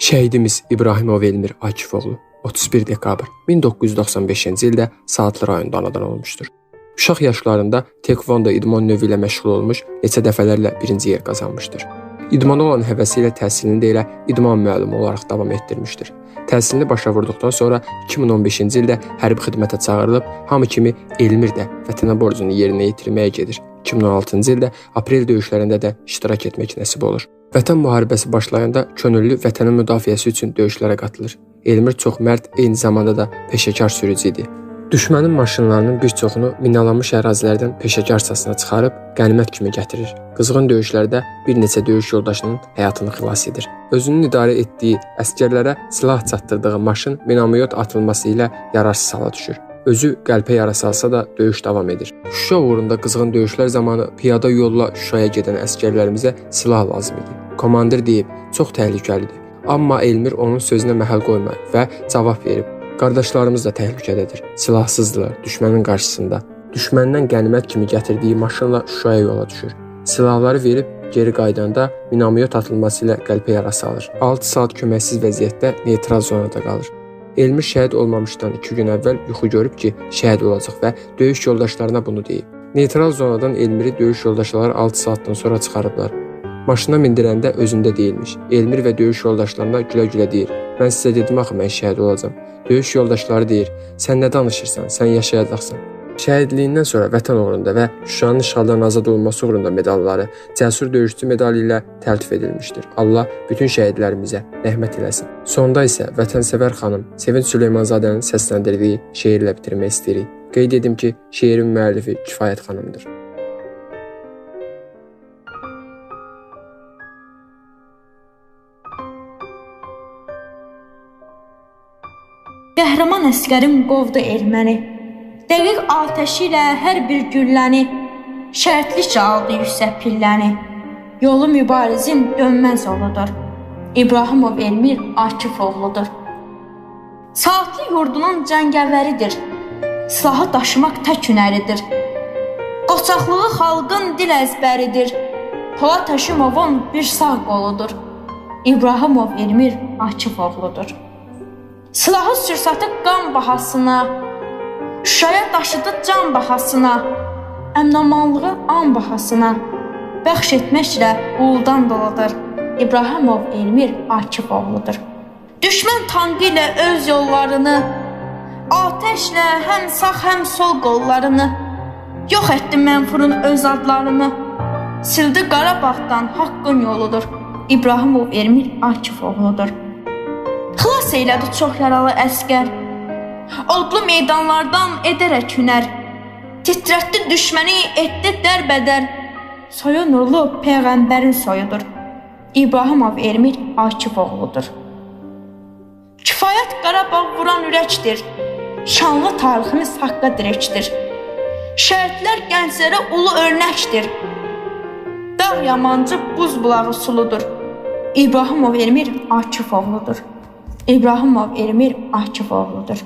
Şəhidimiz İbrahimov Elmir Akifoğlu 31 dekabr 1995-ci ildə Saatlı rayonunda anadan olmuşdur. Uşaq yaşlarında tekvondo idman növü ilə məşğul olmuş, neçə dəfələrlə birinci yer qazanmışdır. İdmana olan həvəsi ilə təhsilini də elə idman müəllimi olaraq davam etdirmişdir. Təhsilini başa vurduqdan sonra 2015-ci ildə hərbi xidmətə çağırılıb, hamı kimi Elmir də vətənə borcunu yerinə yetirməyə gedir. 2016-cı ildə aprel döyüşlərində də iştirak etmək nəsib olur. Vətən müharibəsi başlayanda könüllü vətənin müdafiəsi üçün döyüşlərə qatılır. Elmir çox mərd, eyni zamanda da peşəkar sürücü idi. Düşmənin maşınlarının bir çoxunu minalanmış ərazilərdən peşəkarcasına çıxarıb qənimət kimi gətirir. Qızğın döyüşlərdə bir neçə döyüş yoldaşının həyatını xilas edir. Özünün idarə etdiyi əskərlərə silah çatdırdığı maşın minamayot atılması ilə yararsız hala düşür. Özü qəlpə yarası alsa da döyüş davam edir. Şuşa uğrunda qızğın döyüşlər zamanı piyada yolla Şuşaya gedən əskərlərimizə silah lazım idi. Komandir deyib, çox təhlükəlidir. Amma Elmir onun sözünə məhəl qoymayıb və cavab verib. Qardaşlarımız da təhlükədədir. Silahsızdılar düşmənin qarşısında. Düşməndən qənimət kimi gətirdiyi maşınla Şuşaya yola düşür. Silahları verib geri qaydanda minamayot atılması ilə qəlpə yarası alır. 6 saat köməksiz vəziyyətdə neytral zonada qalır. Elmir şəhid olmamışdan 2 gün əvvəl yuxu görüb ki, şəhid olacaq və döyüş yoldaşlarına bunu deyib. Neytral zonadan Elmiri döyüş yoldaşları 6 saatdan sonra çıxarıblar. Maşına mindirəndə özündə deyilmiş. Elmir və döyüş yoldaşlarına gülə-gülə deyir: "Mən sizə dedim axı mən şəhid olacağam." Döyüş yoldaşları deyir: "Sən nə danışırsan? Sən yaşayacaqsan." Şəhidliyindən sonra vətən uğrunda və Şuşanın işğaldan azad olunması uğrunda medalları Cəsur döyüşçü medalı ilə təltif edilmişdir. Allah bütün şəhidlərimizə rəhmət eləsin. Sonda isə vətənsevər xanım Sevinç Süleymanzadənin səsləndirdiyi şeirlə bitirmək istəyirik. Qeyd edim ki, şeirin müəllifi Kifayət xanımdır. Qəhrəman əsgərim qovdu erməni. Dəqiq atəşi ilə hər bir gülləni şərtlikcə aldı yüksək pilləni. Yolu mübarizin dönməz yoludur. İbrahimov Elmir Akif oğludur. Saatlı yurdunun cəngəvəridir. Silahı daşımaq tək hünəridir. Qoçaqlığı xalqın dil əzbəridir. Polad Həşimovun bir sağ qoludur. İbrahimov Elmir Akif oğludur. Silahı sürsatı qan bahasına, Şuşaya daşıdı can bahasına, əmnamanlığı an bahasına, bəxş etməklə uludan doludur. İbrahimov Elmir Akif oğludur. Düşmən tankı ilə öz yollarını, atəşlə həm sağ həm sol qollarını, yox etdi mənfurun öz adlarını, sildi Qarabağdan haqqın yoludur. İbrahimov Elmir Akif oğludur. Xilas elədi çox yaralı əskər. Odlu meydanlardan edərək hünər. Titrətdi düşməni, etdi dərbədər. Soyu nurlu peyğəmbərin soyudur. İbrahimov Ermir Akif oğludur. Kifayət Qarabağ vuran ürəkdir. Şanlı tariximiz haqqa dirəkdir. Şəhidlər gənclərə ulu örnəkdir. Dağ yamancı buz bulağı suludur. İbrahimov Elmir Akif oğludur. İbrahimov Elmir Akif oğludur.